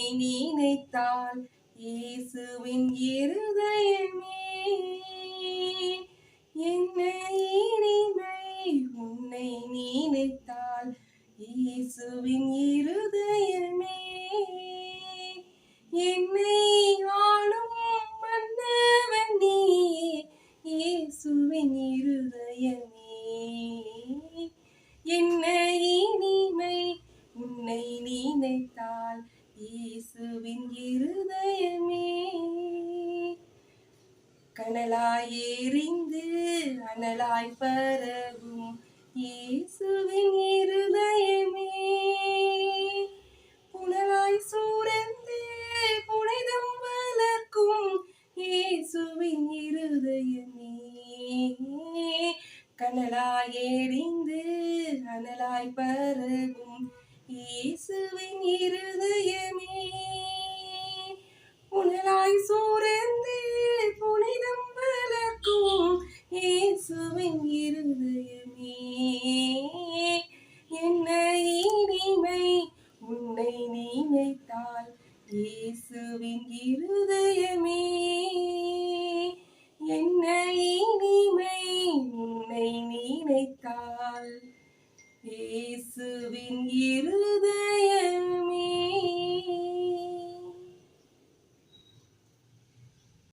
நினைத்தால் இயேசுவின் இருதயமே. என்ன இனிமை உன்னை நினைத்தால் இயேசுவின் இருதயமே. என்னை ஆளும் மன்னவன் நீயே இயேசுவின் இயேசுவின் இருதயமே. கனலாய் எரிந்து அனலாய் பரவும் இயேசுவின் இருதயமே. புனலாய் சூரந்து புனிதம் வளர்க்கும் இயேசுவின் இருதயமே. கனலாய் எரிந்து அனலாய் பரவும் இயேசுவின் இருதயமே. புனலாய் சூரந்து புனிதம் வளர்க்கும் இயேசுவின் இருதயமே. என்ன இனிமை உன்னை நினைத்தால் இயேசுவின் இருதயமே. என்ன இனிமை உன்னை நினைத்தால் இயேசுவின் இரு